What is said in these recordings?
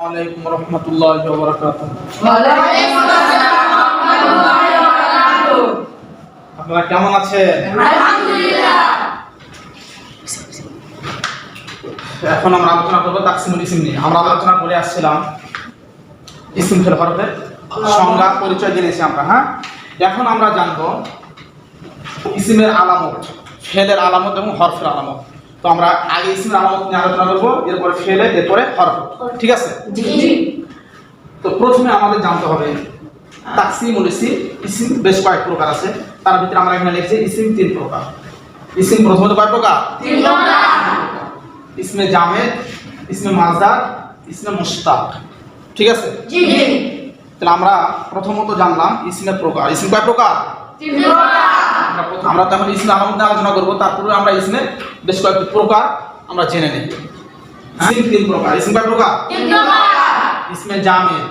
ওয়ালাইকুম রহমতুল্লাহ আপনারা কেমন আছেন? এখন আমরা আলোচনা করব তাকসিমুল ইসিম নিয়ে। আমরা আলোচনা করে আসছিলাম ইসিম ফেল হরফের সংজ্ঞা পরিচয় জেনেছি আমরা হ্যাঁ? এখন আমরা জানব ইসিমের আলামত, ফেলের আলামত এবং হরফের আলামত। তো আমরা আগে ইসিমের আলামত নিয়ে আলোচনা করব এরপরে ফেলে এরপরে হরফ। ঠিক আছে? তো প্রথমে আমাদের জানতে হবে তাকসিমুল ইসিম। ইসিম বেশ কয়েক প্রকার আছে। তার ভিতরে আমরা এখানে লিখছি ইসিম তিন প্রকার। ইসিম প্রথমত কয় প্রকার? ইসমে জামেদ ইসমে মাজার ইসমে মুশতাক। ঠিক আছে? তাহলে আমরা প্রথমত জানলাম ইসমের প্রকার। ইসিম কয় প্রকার। আমরা তখন আলামত নিয়ে আলোচনা করব তারপরে আমরা ইসমের বেশ কয়েকটি প্রকার আমরা জেনে নিই। ইসম তিন প্রকার। ইসম কয় প্রকার? ইসমে জামেদ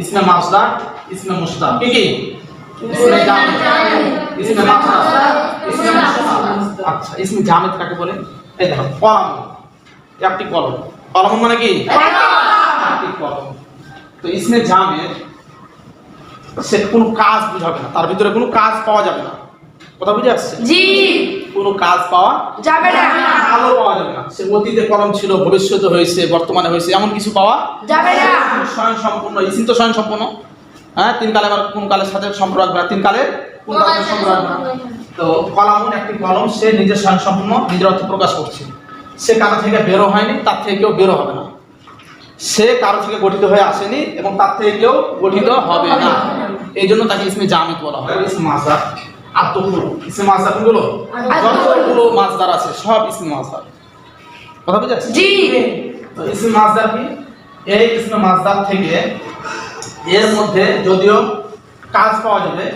ইসমে মাসদার ইসমে মুশতাক। কি কি? ইসমে জামেদ। ইসমে মাসদার ইসমে মুশতাক। আচ্ছা ইসমে জামেদ কাকে বলে? এই দেখো কলম। একটি কলম। কলম মানে কি? একটি কলম। তো ইসমে জামেদ সে কোনো কাজ বুঝাবে না। তার ভিতরে কোনো কাজ পাওয়া যাবে না। কথা বুঝে আসছে? জি। কোনো কাজ পাওয়া যাবে না। আলো পাওয়া যাবে না। সে অতীতে কলম ছিল ভবিষ্যতে হয়েছে বর্তমানে হয়েছে এমন কিছু পাওয়া যাবে না। স্বয়ং সম্পূর্ণ তো স্বয়ং সম্পূর্ণ হ্যাঁ তিন কালে আবার কোন কালের সাথে সম্পর্ক রাখবে না? তিন কালে কোন কালের সম্পর্ক রাখবে না? তো কলামুন একটি কলম সে নিজের স্বয়ং সম্পূর্ণ নিজের অর্থ প্রকাশ করছে। সে কারও থেকে বেরো হয়নি তার থেকে কেউ বেরো হবে না। সে কারও থেকে গঠিত হয়ে আসেনি এবং তার থেকে কেউ গঠিত হবে না। এই জন্য তাকে ইসমে জামিত বলা হয়। ইসমে ইসমে যতগুলো আছে সব ইসমে কথা বুঝে আসছে? জি। তো ইসমে মাসদার কি? এই ইসমে থেকে এর মধ্যে যদিও কাজ পাওয়া যাবে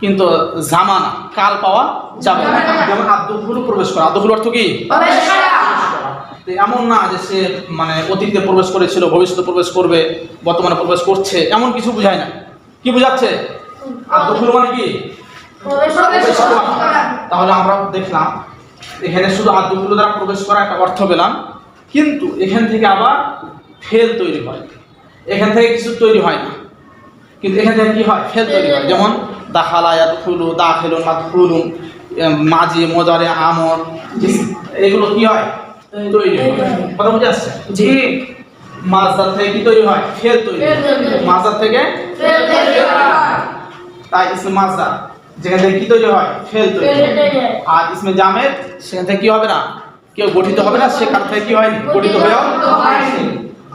কিন্তু জামানা কাল পাওয়া যাবে যেমন আদ্যগুলো প্রবেশ করা। আদ্যগুলো অর্থ কি? এমন না যে সে মানে অতীতে প্রবেশ করেছিল ভবিষ্যতে প্রবেশ করবে বর্তমানে প্রবেশ করছে এমন কিছু বোঝায় না। কি বোঝাচ্ছে? আদ্যগুলো মানে কি? তাহলে আমরা দেখলাম এখানে শুধু আদ্যগুলো দ্বারা প্রবেশ করা একটা অর্থ পেলাম কিন্তু এখান থেকে আবার ফেল তৈরি হয়। এখান থেকে কিছু তৈরি হয় না। কিন্তু এখান থেকে কি হয়? ফেল তৈরি হয়। যেমন দাখালা দা দাখিলুন মাদখুলুন এম, মাজি মজারে আমর। এগুলো কি হয়? তৈরি হয়। কথা বুঝে আসছে? জি। মাছদার থেকে কি তৈরি হয়? ফেল তৈরি হয়। ফেল মাছদার থেকে তাই ইসমে মাছদার যেখান থেকে কি তৈরি হয়? ফেল তৈরি আর ইসমে জামেদ সেখান থেকে কি হবে না? কেউ গঠিত হবে না সে থেকে কি হয়নি? গঠিত হয়েও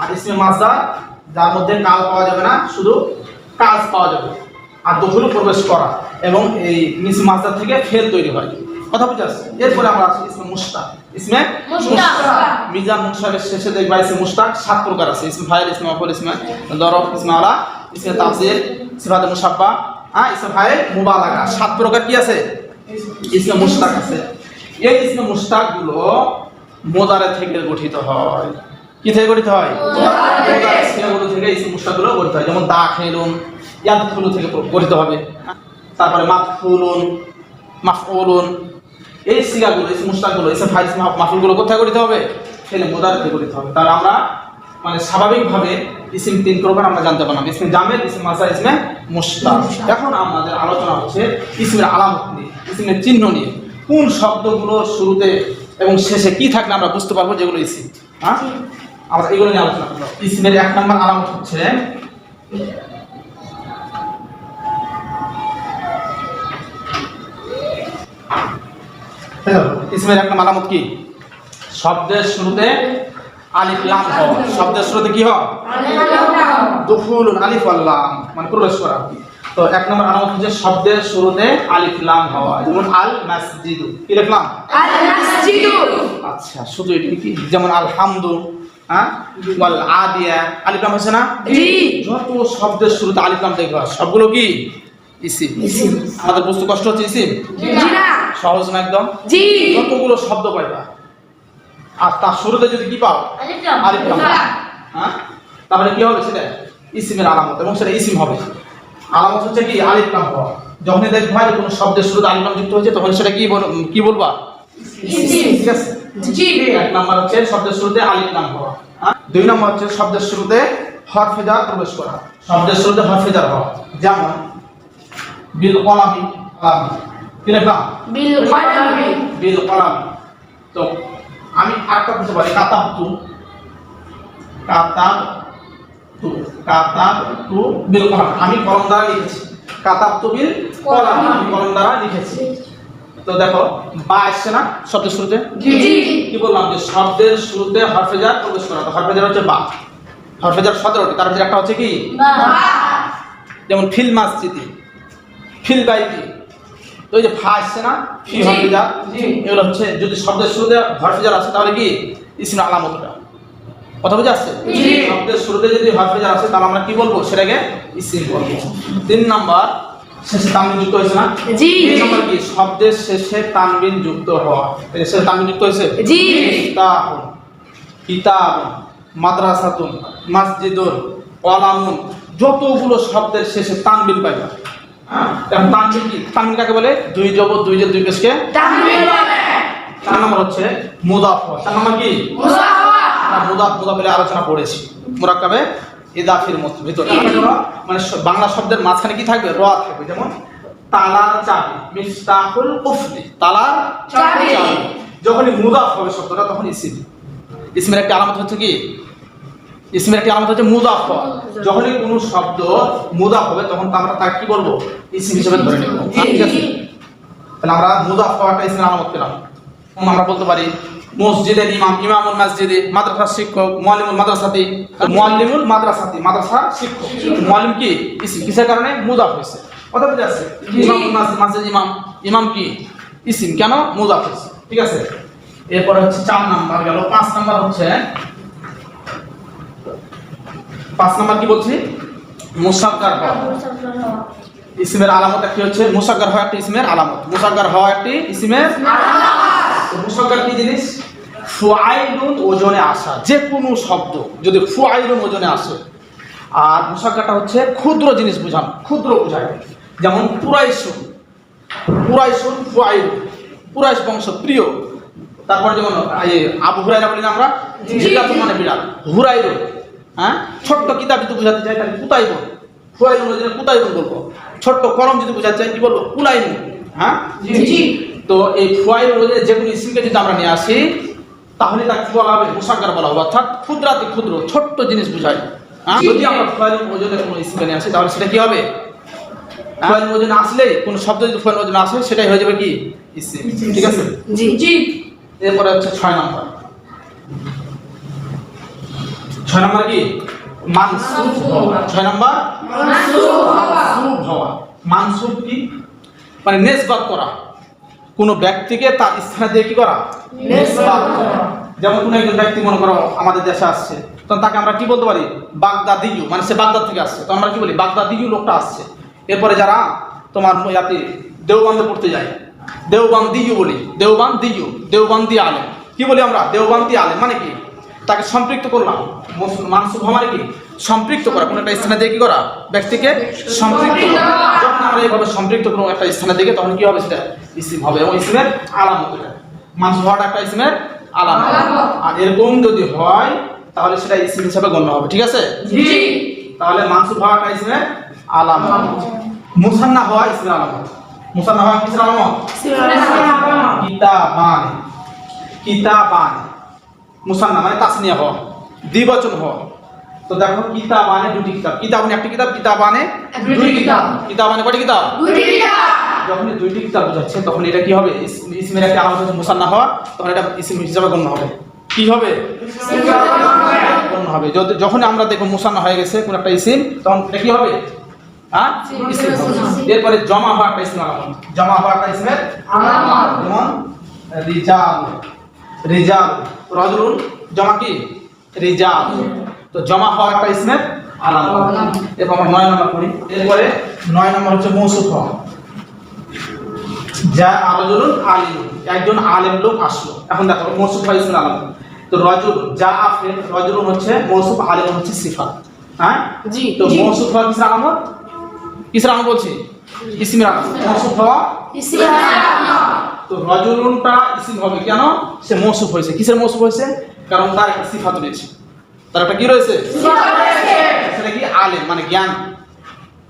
আর ইসমে মাসদার যার মধ্যে কাল পাওয়া যাবে না শুধু কাজ পাওয়া যাবে। আর দখলও প্রবেশ করা। এবং এই মিস মাসদার থেকে ফেল তৈরি হয়। কথা বুঝে আসছে এরপরে আমরা আসি ইসমে মুস্তাক ইসমে। মিজান মুশতাকের শেষে দেখবা ইসমে মুস্তাক সাত প্রকার আছে। ইসমে ফাইল ইসমে অফল ইসমে দরফ ইসমে আলা ইসমে তাফসির সিফাতে মুসাব্বা হ্যাঁ ইসমে ফাইল মুবালাগা। সাত প্রকার কি আছে? ইসমে মুস্তাক আছে। এই ইসমে মুস্তাকগুলো মোদারে থেকে গঠিত হয়। কি থেকে গঠিত হয়? সিগাগুলো থেকে ইসমে মুস্তাকগুলো গঠিত হয়। যেমন দা খেলুন ইয়াদখুলু থেকে গঠিত হবে। তারপরে মাফুলুন মাফউলুন। এই সিগাগুলো ইসমে মুস্তাকগুলো ইসমে ফাইল মাফুলগুলো কোথায় গঠিত হবে? ফেলে মোদারে থেকে গঠিত হবে। তাহলে আমরা মানে স্বাভাবিকভাবে ইসিম তিন প্রকার আমরা জানতে পারলাম। ইসমে জামেদ ইসমে মাসা ইসমে মুস্তাক এখন আমাদের আলোচনা হচ্ছে ইসমের আলামত নিয়ে ইসমের চিহ্ন নিয়ে। কোন শব্দগুলো শুরুতে এবং শেষে কি থাকলে আমরা বুঝতে পারব যেগুলো ইসিম? হ্যাঁ? আমরা এগুলো নিয়ে আলোচনা করব। ইসমের এক নম্বর আলামত হচ্ছে ইসমের এক নম্বর আলামত কি? শব্দের শুরুতে আলিফ লাম হওয়া শব্দের শুরুতে কি হয় দুফুল আলিফ আল্লাম মানে প্রবেশ করা। তো এক নম্বর আলামত হচ্ছে শব্দের শুরুতে আলিফ লাম হওয়া। যেমন আল মাসজিদু। কি লিখলাম? আল মাসজিদু। আচ্ছা শুধু এটি কি? যেমন আলহামদু হ্যাঁ? ওয়াল আদিয়া। আলিফ লাম হচ্ছে না? জি। যত শব্দের শুরুতে আলিফ লাম দেখবা সবগুলো কি? ইসিম। ইসিম। আমাদের বুঝতে কষ্ট হচ্ছে ইসিম? জি না। সহজ না একদম? জি। যতগুলো শব্দ পাইবা। আর তার শুরুতে যদি কি পাও? আলিফ লাম। হ্যাঁ? তাহলে কি হবে সেটা? ইসিমের আলামত এবং সেটা ইসিম হবে। আলামত হচ্ছে কি? আলিফ লাম হওয়া। যখনই দেখবা যে কোনো শব্দের শুরুতে আলিফ লাম যুক্ত হয়েছে তখন সেটা কি কি বলবা। ঠিক আছে? এক নাম্বার হচ্ছে শব্দের শুরুতে আলিফ লাম হওয়া। হ্যাঁ? দুই নম্বর হচ্ছে শব্দের শুরুতে হরফেজার প্রবেশ করা। শব্দের শুরুতে হরফেজার হওয়া। যেমন বিল কলামি কলামি। কি লিখলাম বিল কলামি। বিল কলামি। তো আমি আরেকটা বলতে পারি কাতাব তু কাতাব তু কাতাব তু বিল কলাম। আমি কলম দ্বারা লিখেছি। কাতাব তু বিল কলাম। আমি কলম। দ্বারা লিখেছি। তো দেখো বা আসছে না শব্দের শুরুতে? কি বললাম যে শব্দের শুরুতে হরফেজার প্রবেশ করা। তো হরফেজার হচ্ছে বা। হরফেজার সতেরোটি। তার ভিতরে একটা হচ্ছে কি? যেমন ফিল মাসজিদি ফিল বাইতি তো ওই যে ফা আসছে না ফি। হরফেজার। এগুলো হচ্ছে যদি শব্দের শুরুতে হরফেজার আসে তাহলে কি? ইসিম আলামতটা। কথা বুঝে আসছে। শব্দের শুরুতে যদি হরফেজার আসে তাহলে আমরা কি বলব? সেটাকে ইসিম বলব। তিন নাম্বার শেষে তানবিন যুক্ত হয়েছে না? জি। তিন নাম্বার কি? শব্দের শেষে তানবিন যুক্ত হওয়া। শেষে তানবিন যুক্ত হয়েছে? জি। কিতাবুন। কিতাবুন মাদ্রাসাতুন মসজিদুন কলামুন যতগুলো শব্দের শেষে তানবিল পাইবা। হ্যাঁ? এখন তানবিল কি? তানবিল কাকে বলে? দুই জবর দুই যে দুই পেশকে তাহমিল চার নম্বর হচ্ছে মুদাফ। চার নম্বর কি? আমরা মুদাফ আলোচনা করেছি। মুরাক্কাবে ইদাফির ভিতরে। মানে বাংলা শব্দের মাঝখানে কি থাকবে? র থাকবে। যেমন তালার চাবি মিফতাহুল কুফরি তালার চাবি। যখনই মুদাফ হবে শব্দটা তখন ইসিম। ইসমের একটা আলামত হচ্ছে কি? ইসমের একটা আলামত হচ্ছে মুদাফ যখনই কোনো শব্দ মুদাফ হবে তখন আমরা তাকে কি বলব? ইসিম হিসেবে ধরে নেব। ঠিক আছে তাহলে আমরা মুদাফ হওয়াটা ইসমের আলামত পেলাম। আমরা বলতে পারি মসজিদের ইমাম ইমামুল মসজিদে মাদ্রাসার শিক্ষক মুআল্লিমুল মাদ্রাসাতি মুআল্লিমুল মাদ্রাসাতি মাদ্রাসা শিক্ষক। মুআল্লিম কি? কিসের কারণে? মুদাফ হয়েছে কথা বুঝে আসছে? ইমামুল মসজিদ ইমাম ইমাম কি? ইসিম। কেন? মুদাফ হয়েছে ঠিক আছে? এরপরে হচ্ছে চার নাম্বার গেল। পাঁচ নাম্বার হচ্ছে পাঁচ নাম্বার কি বলছি? মুসাক্কার হওয়া। ইসমের আলামত একটি হচ্ছে মুসাক্কার হওয়া একটি ইসমের আলামত। মুসাক্কার হওয়া একটি ইসমের মুসাক্কার কি জিনিস? ফুআইলুন ওজনে আসা যে কোনো শব্দ যদি ফুআইলুন ওজনে আসে। আর মুসাক্কারটা হচ্ছে ক্ষুদ্র জিনিস বোঝানো ক্ষুদ্র বোঝায়। যেমন পুরাইশুন পুরাইশুন ফুআইলুন পুরাইশ বংশ প্রিয়। তারপর যেমন আবু হুরাইরা বলি না আমরা জি। বিরাট মানে বিরাট হুরাইলুন হ্যাঁ? ছোট্ট কিতাব যদি বোঝাতে চাই তাহলে কুতাইবুন। ফুআইলুন ওজনে কুতাইবুন বলব। ছোট্ট কলম যদি বোঝাতে চাই কি বলব? কুলাইবুন হ্যাঁ? তো এই ফুয়াইল অনুযায়ী যে কোনো ইসিমকে যদি আমরা নিয়ে আসি তাহলে তাকে কি বলা হবে? মুসাক্কার বলা হবে। অর্থাৎ ক্ষুদ্রাতি ক্ষুদ্র ছোট্ট জিনিস বোঝায়। হ্যাঁ? যদি আমরা ফুয়াইল ওজনে কোনো ইসিমকে নিয়ে আসি তাহলে সেটা কি হবে? ফুয়াইল ওজনে আসলে কোনো শব্দ যদি ফুয়াইল ওজনে আসে সেটাই হয়ে যাবে কি? ঠিক আছে? জি। জি। এরপরে হচ্ছে ছয় নম্বর। ছয় নম্বর কি? মানসুব হওয়া। ছয় নম্বর? মানসুব হওয়া। মানসুব কি? মানে নেসবাত করা। কোনো ব্যক্তিকে তার স্থানে দিয়ে কি করা? যেমন কোনো একজন ব্যক্তি মনে করো আমাদের দেশে আসছে তখন তাকে আমরা কি বলতে পারি? বাগদা বাগদাদিউ মানে সে বাগদাদ থেকে আসছে। তো আমরা কি বলি? বাগদা বাগদাদিউ লোকটা আসছে। এরপরে যারা তোমার ইয়াতে দেওবান্ধে পড়তে যায় দেওবান দেওবান্দিউ বলি দেওবান দেওবান্দিউ দেওবান্দি আলে কি বলি আমরা? দেওবান্দি আলেম মানে কি? তাকে সম্পৃক্ত করলাম। মুস- মানসুব হওয়া কি? সম্পৃক্ত করা। কোনো একটা স্থানে দিয়ে কি করা? ব্যক্তিকে সম্পৃক্ত করা। যখন আমরা এইভাবে সম্পৃক্ত কোনো একটা স্থানে দিকে তখন কি হবে সেটা? ইসিম হবে এবং ইসিমের আলামত এটা। মানসুব হওয়াটা একটা ইসিমের আলামত। আর এরকম যদি হয় তাহলে সেটা ইসিম হিসাবে গণ্য হবে। ঠিক আছে? তাহলে মানসুব হওয়াটা ইসমের আলামত। মুসান্না হওয়া ইসমের আলামত। মুসান্না হওয়া কিসের আলামত। কিতাবান। কিতাবান। মুসান্না মানে তাসনিয়া হওয়া দ্বিবচন হওয়া তো দেখো কিতাবানে দুটি কিতাব। কিতাবানে একটি কিতাব কিতাবানে দুটি কিতাব। কিতাবানে কয়টি কিতাব? দুটি কিতাব। যখন দুইটি কিতাব বোঝাচ্ছে তখন এটা কি হবে? ইস- ইসমের একটা আলামত হচ্ছে মুসান্না হওয়া তখন এটা ইসম হিসাবে গণ্য হবে। কি হবে? গণ্য হবে। যখন আমরা দেখো মুসান্না হয়ে গেছে কোন একটা ইসিম তখন এটা কি হবে? হ্যাঁ ইসিম এরপরে জমা হওয়া একটা ইসমের আলামত জমা হওয়া একটা ইসমের আলামত। যেমন রিজাল। রিজাল। রজুলুন জমা কি? রিজাল তো জমা হওয়া একটা ইসমের আলামত এরপর আমরা নয় নম্বর করি এরপরে নয় নম্বর হচ্ছে মৌসুফ হওয়া। যা রজুলুন আলিম একজন আলেম লোক আসলো। এখন দেখো মৌসুফ হয় ইসমের আলামত তো রজুল যা আফে রজুলুন হচ্ছে মৌসুফ আলিম হচ্ছে সিফা হ্যাঁ? জি তো মৌসুফ হওয়া কিসের আলামত কিসের আলামত বলছি? ইসমের আলামত মৌসুফ হওয়া? তো রজুলুনটা ইসিম হবে। কেন? সে মৌসুফ হয়েছে। কিসের মৌসুফ হয়েছে? কারণ তার একটা সিফাত রয়েছে। তার একটা কি রয়েছে? সেটা কি? আলেম মানে জ্ঞান।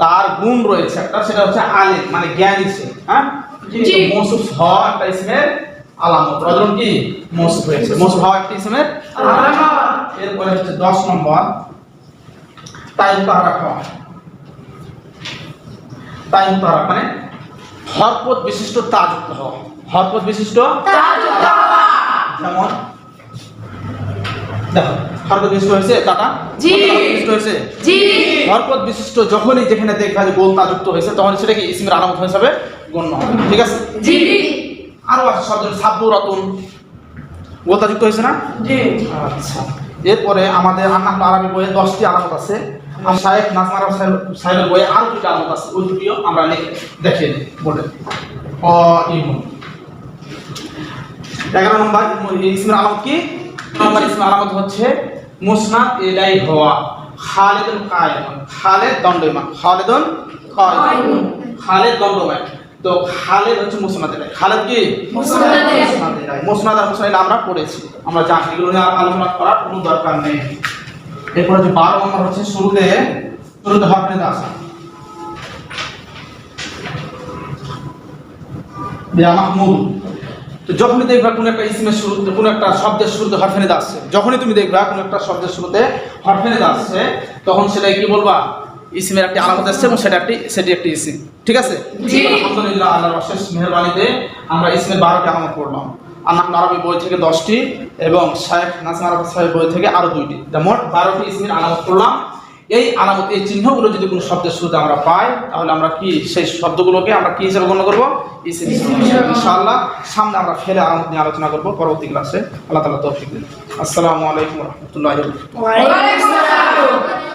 তার গুণ রয়েছে একটা সেটা হচ্ছে আলেম মানে জ্ঞানী সে। হ্যাঁ? মৌসুফ হওয়া একটা ইসমের আলামত। রজল কি? মৌসুফ হয়েছে। মৌসুফ হওয়া একটা ইসমের এরপরে হচ্ছে দশ নম্বর। তাই তারা খাওয়া তাই তারা মানে হরপদ বিশিষ্ট তাযুক্ত হওয়া হরপদ বিশিষ্ট? যেমন? দেখো হরপদ বিশিষ্ট হয়েছে জি। বিশিষ্ট হয়েছে? জি। বিশিষ্ট যখনই যেখানে দেখবা যে গোল তাযুক্ত হয়েছে তখন সেটা কি ইসমের আলামত হিসাবে গণ্য হবে। ঠিক আছে? জি। আরও আছে শব্দ সাব্বু রতন। হয়েছে না? জি। আচ্ছা। এরপরে আমাদের আন্নাহ আরবি বইয়ে দশটি আলামত আছে। আর শাহেখ নাজমার সাহেবের বইয়ে আরও দুটি আলামত আছে। ওই দুটিও আমরা দেখে বলে অ ইমন। এগারো নম্বর ইসমের আলামত কি? নম্বর ইসমের আলামত হচ্ছে মুসনাদ এলাই হওয়া। খালেদুল কায়মন খালেদ দণ্ডমান খালেদুন কায়মন খালেদ দণ্ডমান তো খালেদ হচ্ছে মুসনাদ এলাই খালেদ কি? মুসনাদ আর মুসনাদ আমরা পড়েছি। আমরা জানি এগুলো নিয়ে আলোচনা করার কোনো দরকার নেই। এরপর হচ্ছে বারো নম্বর হচ্ছে শুরুতে শুরুতে হরফে আসা। মাহমুদ। তো যখনই দেখবা কোনো একটা ইসমের শুরুতে কোনো একটা শব্দের শুরুতে হরফেনে আসছে। যখনই তুমি দেখবা কোনো একটা শব্দের শুরুতে হরফেনে আসছে তখন সেটাই কি বলবা? ইসমের একটি আলামত আসছে এবং সেটা একটি সেটি একটি ইসিম ঠিক আছে। আলহামদুলিল্লাহ আল্লাহর অশেষ মেহরবানিতে আমরা ইসমের বারোটি আলামত পড়লাম। আল্লাহ আরবি বই থেকে দশটি এবং শাহেখ নাসিম আরবি সাহেব বই থেকে আরও দুইটি। মোট বারোটি ইসমের আলামত পড়লাম। এই আলামত, এই চিহ্নগুলো যদি কোনো শব্দের শুরুতে আমরা পাই, তাহলে আমরা কি সেই শব্দগুলোকে আমরা কি হিসেবে গণ্য করব? ইনশাআল্লাহ, সামনে আমরা ফেলে আলামত নিয়ে আলোচনা করব। পরবর্তী ক্লাসে আল্লাহ তালা তৌফিক দিন। আসসালামু আলাইকুম রহমতুল্লাহ